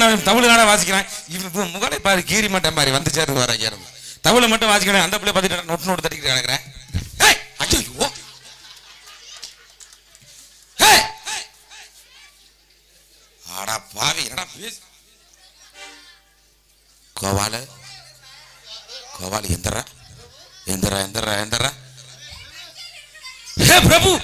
அவன் தமிழ் நாட வாசிக்கிறான். இவன் முகலை பாரு கீரி மட்டம் பாரு வந்து சேர்ந்து வர ஐயா தமிழை மட்டும் வாசிக்கிறேன் அந்த பிள்ளை பார்த்துட்டு நோட்டு நோட்டு தட்டிக்கிட்டு கிடக்குறேன். ஏய், ஐயையோ. பாவி என்னடா பேசு? கோவால. கோவால எந்திரா. எந்திரா எந்திரா எந்திரா. ஹே பிரபு.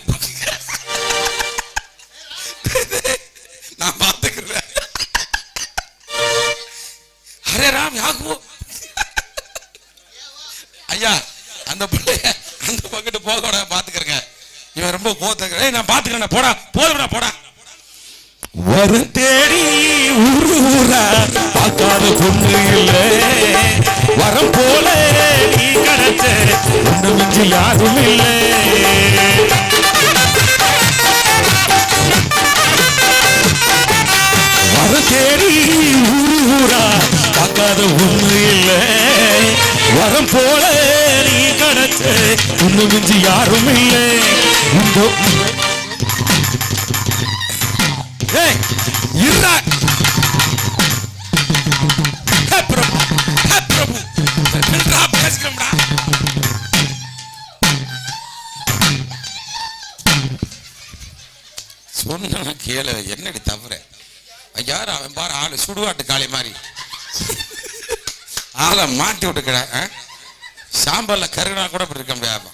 ஏய் போடா போதுடா போடா. வரும் தேடி ஊரு ஊரா பார்க்காத பொண்ணு இல்லை. வரம் போல நீ கிடைச்ச ஒண்ணு மிஞ்சி யாரும் இல்லை. சொன்னா கேளு என்னடி தவிர யார்? அவன் பாரு ஆள் சுடுவாட்டு காளி மாதிரி. ஆளை மாட்டி விட்டுக்கிட சாம்பல்ல கருணா கூட இப்படி இருக்க முடியாது.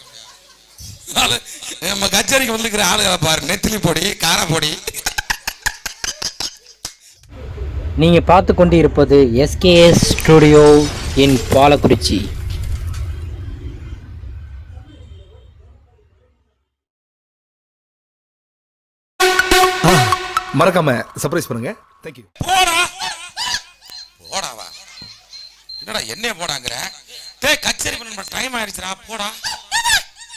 ஆளு நம்ம கச்சேரிக்கு வந்துருக்கிற ஆளுகளை பாரு நெத்திலி பொடி காரப்பொடி நீங்கள் பார்த்து கொண்டு இருப்பது எஸ்கேஎஸ் ஸ்டுடியோ இன் பாலக்குறிச்சி. மறக்காம சர்ப்ரைஸ் பண்ணுங்க. தேங்க்யூ போடா. போடாவா? என்னடா என்னைய போடாங்கிற? டேய் கச்சேரி பண்ண டைம் ஆயிடுச்சுடா. போடா.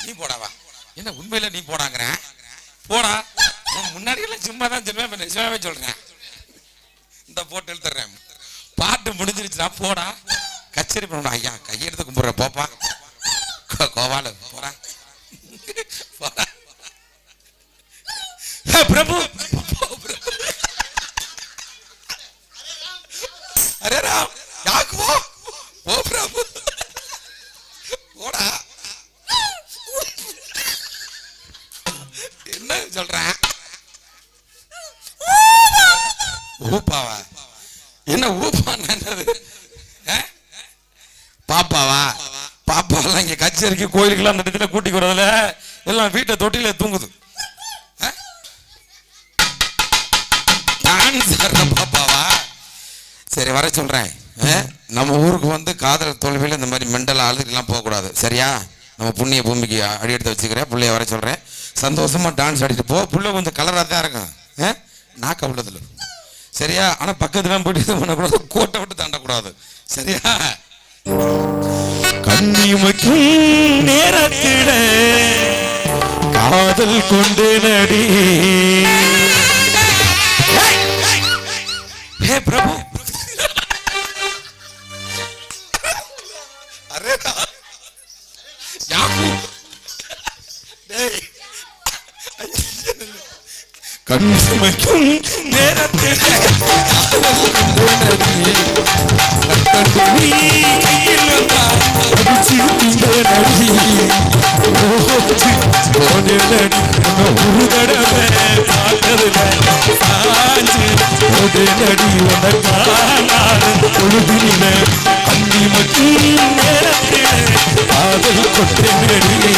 நீ போடாவா? என்ன உண்மையில நீ போடாங்கிற? போடா. நான் முன்னாடி எல்லாம் சும்மா தான் சொல்லுவேன் நிஜமாவே சொல்றேன். இந்த போட்டு எழுத்துறேன் பாட்டு முடிஞ்சிருச்சுடா. போடா. கச்சேரி பண்ணணும் ஐயா கையெடுத்து கும்பிடுறேன். போப்பா. கோ- கோபாலு போடா. போடா. ஹே, பிரபு போ, பிரபு அரே ராம் யாக்குவோ? ஓ பிரபு. போடா. என்ன சொல்றேன் ஊப்பாவா? என்ன ஊப்பான்னு என்னது? பாப்பாவா? பாப்பாலாம் இங்க கச்சேரிக்கு கோயிலுக்குலாம் அந்த இடத்துல கூட்டி வரதுல எல்லாம் வீட்டை தொட்டில தூங்குது. ஆ? டான்ஸ் பாப்பாவா? சரி வர சொல்கிறேன் நம்ம ஊருக்கு வந்து காதல் தோல்வியில் இந்த மாதிரி மெண்டல் ஆளுக்கெல்லாம் போகக்கூடாது. சரியா? நம்ம புண்ணிய பூமிக்கு அடி எடுத்து வச்சுக்கிறேன். பிள்ளைய வர சொல்கிறேன் சந்தோஷமா டான்ஸ் ஆடிட்டு போ. புள்ள கொஞ்சம் கலராக தான் இருக்கும். ஏ நாக்க உள்ளதில் சரியா? ஆனால் பக்கத்துலாம் போயிட்டு இது பண்ணக்கூடாது. கோட்டை விட்டு தாண்டக்கூடாது. சரியா? கண்ணிமைக்கும் நேரத்தில காதல் கொண்டு நடி. ஹே பிரபு. நடி உன்னை ஒரு தடவை பார்த்ததுல சாஞ்சு ஒரு நடி காதல் கொட்டை நடி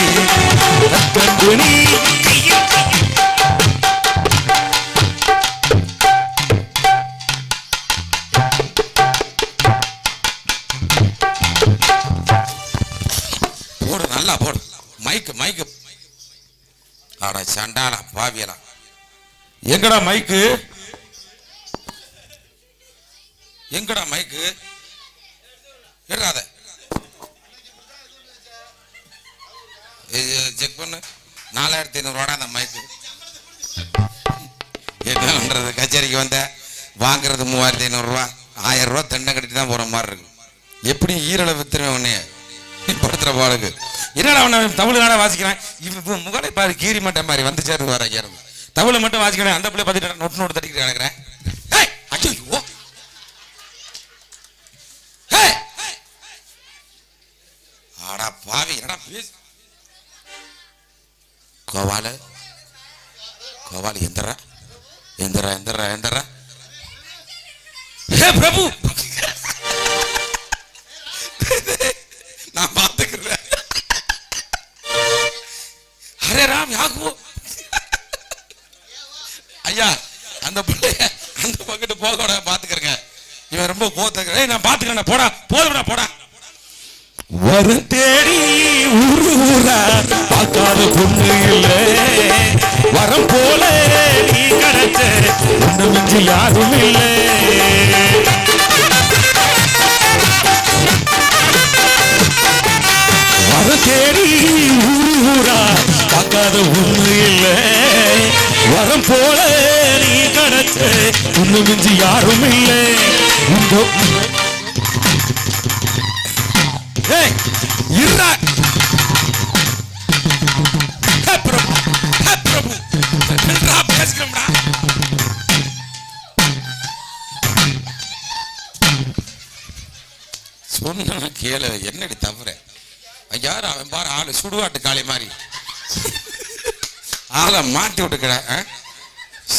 மைக்கு மைக்கு ஆடா சண்டாளா பாவியலா. எங்கடா மைக்கு எங்கடா மைக்கு எடுறாத செக் பண்ணு. நாலாயிரத்தி ஐநூறுவாடா அந்த மைக்கு என்ன பண்றது? கச்சேரிக்கு வந்த வாங்குறது மூவாயிரத்தி ஐநூறுரூவா ஆயிரம் ரூபா தண்டை கட்டிட்டு தான் போற மாதிரி இருக்கு. எப்படி ஈரலை வித்துருவேன் உன்னைய. நீ படுத்துற பாளுக்கு என்னடா அவன் தமிழ்நாட வாசிக்கிறேன்? இப்போ முகலை பாரு கீரி மாட்டேன் மாதிரி வந்து சேர்ந்து வர ஐயா தமிழை மட்டும் வாசிக்கிறேன் அந்த பிள்ளை பார்த்துட்டு நொட்டு நோட்டு தட்டிக்கிட்டு கிடக்குறேன். ஆடா பாவி என்னடா கோவால. கோவாலி எந்திரா. எந்திரா எந்திரா எந்திரா. பிரபு. அந்த பிள்ளைய அந்த பக்கத்து போக விட பாத்துக்கிறேங்க. இவன் ரொம்ப கோத்துக்கிறேன் நான் பார்த்துக்கிறேன் போடா போதும்டா போடா. வரும் தேடி ஊரு ஊரா பார்க்காத கொண்டு இல்லை. வரம் போல நீ கிடைச்ச உன்னை மிஞ்சி யாரும் இல்லை. வர தேடி ஊரு ஊரா பார்க்காத ஒன்று இல்லை. வரம் போல நீ கிடைச்ச மிஞ்சி யாரும் இல்லை. உங்க ஏய் சொன்னா கேளு என்னடி தவிர யார் அவன் பாரு ஆளு சுடுகாட்டு காளி மாதிரி. ஆளை மாட்டி விட்டுக்கிறேன்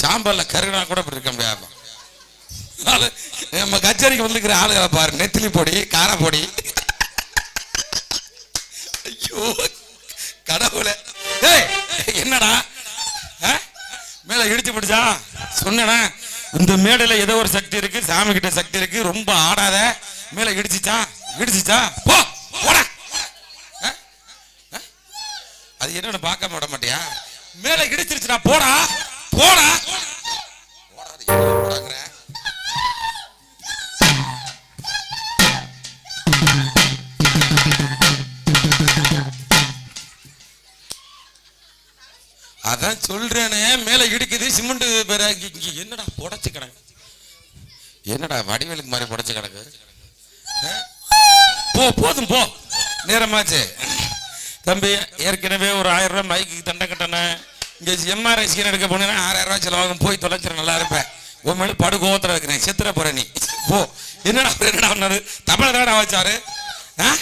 சாம்பாரில் கருகினா கூட இப்படி இருக்க முடியாது. நம்ம கச்சேரிக்கு வந்துருக்கிற ஆளுகளை பாரு. நெத்திலி பொடி காரப்பொடி ஐயோ கடவுளே. ஏய் என்னடா? ஆ? மேல இடிச்சு பிடிச்சா? சொன்னடா இந்த மேடையில ஏதோ ஒரு சக்தி இருக்கு சாமி கிட்ட சக்தி இருக்கு. ரொம்ப ஆடாத. மேல இடிச்சுச்சா? இடிச்சிச்சா? போ போடா. ஆ? ஆ? அது என்னன்னு பார்க்காம விட மாட்டியா? மேல இடிச்சிருச்சுடா போடா. போடா. அதான் சொல்றேனே மேல இடிக்குது சிமெண்ட் வேற இங்க என்னடா புடச்சு கிடக்கு? என்னடா வடிவேலுக்கு மாதிரி புடச்சு கிடக்கு? போ போதும் போ. நேரமாச்சு. தம்பி ஏற்கனவே ஒரு ஆயிரம் ரூபாய் மைக்கு தண்டை கட்டினேன். இங்கே எம்ஆர்ஐ ஸ்கேன் எடுக்க போனேன்னா ஆறாயிரம் ரூபாய் செலவாகும். போய் தொலைச்சிட நல்லா இருப்பேன். உன் மேல படுகோத்தில் இருக்கிறேன். சித்திர போற நீ. போ. என்னடா என்னடா பண்ணாரு? தமிழை தானடா வச்சாரு? ஆ?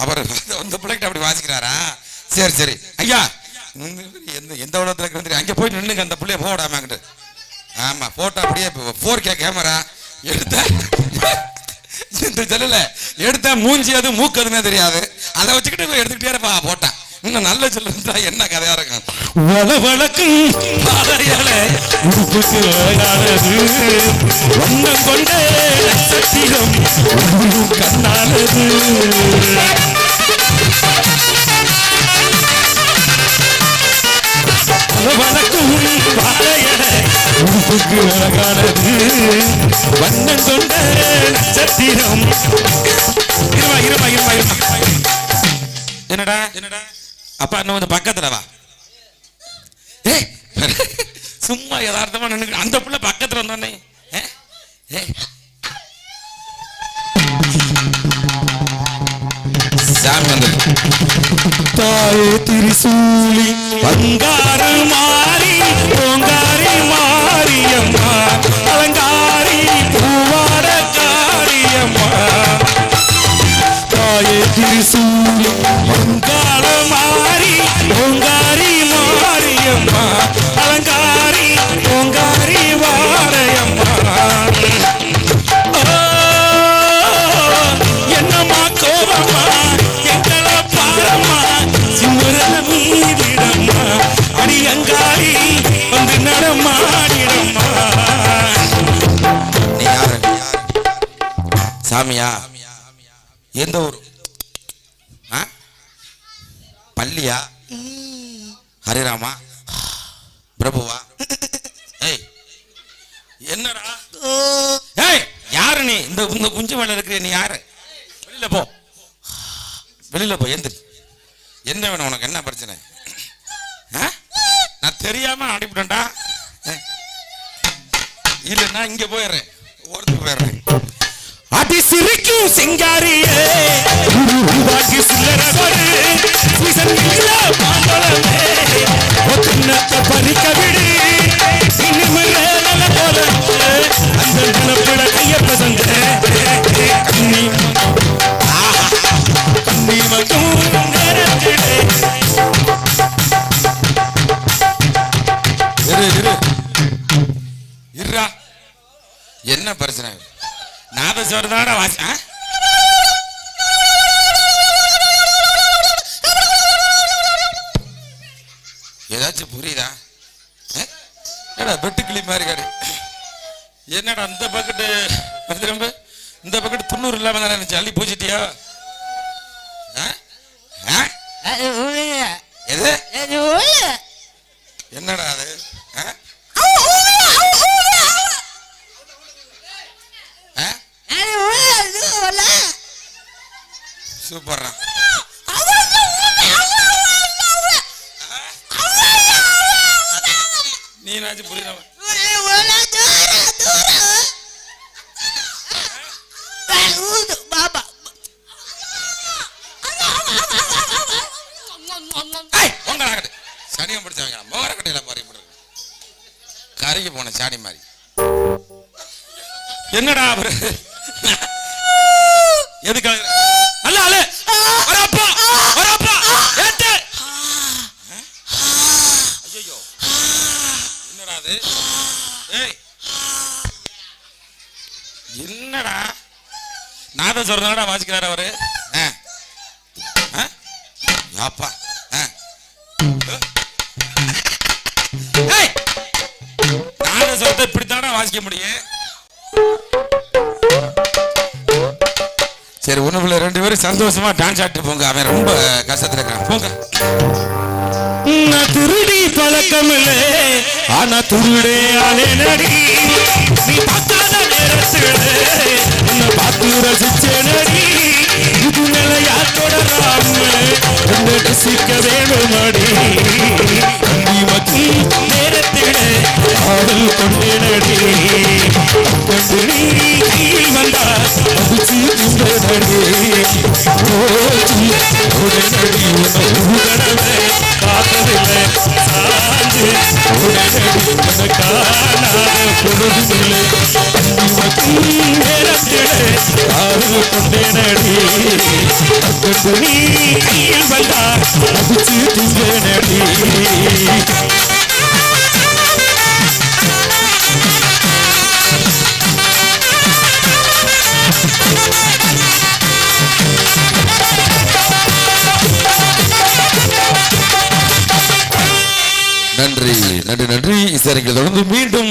அவர் அந்த பிள்ளைகிட்ட அப்படி வாசிக்கிறாரா? சரி சரி. ஐயா எந்த எந்த உலகத்தில் இருக்கிறது அங்கே போய் நின்றுங்க அந்த பிள்ளைய போக ஆமாம் அங்கிட்டு ஆமா போட்டோ அப்படியே ஃபோர் கே கேமரா எடுத்த இந்த செல்லுல எடுத்த மூஞ்சி அது மூக்கு அதுமே தெரியாது. அதை வச்சுக்கிட்டு எடுத்துக்கிட்டே இருப்பா போட்டா. இன்னும் நல்ல சொல்லு என்ன கதையா இருக்கும்? வள வழக்கும் வண்ணம் கொண்ட நட்சத்திரம் கண்ணானது. உடுப்புக்கு அழகானது வண்ணம் கொண்ட நட்சத்திரம் இருமா இருமா இருமா இருமா என்னடா என்னடா அப்பா இன்னும் கொஞ்சம் பக்கத்துல வா ஏய் சும்மா யதார்த்தமா நின்று அந்த பிள்ளை பக்கத்துல வந்தானே ஏ ஏய் சாமி வந்து தாயே திரிசூலி பங்கார மாறி பொங்காரி மாரியம்மா அலங்காரி பூவாட காரியம்மா தாயே திரிசூலி பங்கார மாறி பொங்காரி மாரியம்மா அலங்காரி சாமியா? எந்த ஊர்? ஆ? பள்ளியா? ஹரிராமா? பிரபுவா? ஏய் என்னடா? ஏய் யாரு நீ? இந்த இந்த குஞ்சு மேல இருக்கிற நீ யாரு? வெளியில போ. வெளியில போ எந்திரி. என்ன வேணும் உனக்கு? என்ன பிரச்சனை? ஆ? நான் தெரியாம ஆடிவிட்டேன்டா இல்லைன்னா இங்க போயிடுறேன். ஒருத்தர் போயிடுறேன். அடி சிரிக்கும் சிங்காரியே. உருவாக்கி சில்லறவரு சீசன் இல்ல மாம்பழமே. ஒத்துனத்தை பறிக்க விடு. இனிமேல் நல்ல போல அந்த கைய பசங்க கண்ணி. கண்ணி மட்டும் நேரத்திலே. இரு இரு. இருடா. என்ன பிரச்சனை? நாதஸ்வரம் தானே வாசி ஏதாச்சும் புரியுதா? ஏடா பெட்டு கிளி மாதிரி காடு என்னடா இந்த பக்கெட்டு திரும்ப இந்த பக்கெட்டு துண்ணூறு இல்லாம தானே இருந்துச்சு? அள்ளி பூச்சிட்டியா ஆ? ஆ? எது என்னடா அது ஆ? ஆ? சூப்பர்ரா ஆகட்டு சனியம் பிடிச்சவங்க மோகரக்கட்டையில பாரு இப்படி இருக்கு. கருகி போன சாடி மாதிரி. என்னடா அவரு எதுக்காக அல்ல அல்ல வரப்பா வரப்பா ஏத்து ஐயோ என்னடா அது ஏய் என்னடா நாதஸ்வரம் வாசிக்கிறாரு அவரு? யாப்பா. ஏய்! நாதஸ்வரத்தை இப்படித்தானே வாசிக்க முடியும்? சரி ஒண்ணுக்குள்ள ரெண்டு பேரும் சந்தோஷமா டான்ஸ் ஆட்டு போங்க. அவன் ரொம்ப கஷ்டத்துல இருக்கான். போங்க. நான் திருடி பழக்கமில்லை. ஆனா துருடே ஆளே நடி. நீ பார்க்காத நேரத்தில் உன்னை பார்த்து ரசிச்ச நடி. இது நிலையா தொடராம உன்னை ரசிக்க வேணுமடி. கண்டி மக்கி நேரத்திலே நேரத்திலே வந்தா நன்றி நன்றி நன்றி. சரிங்க தொடர்ந்து மீண்டும்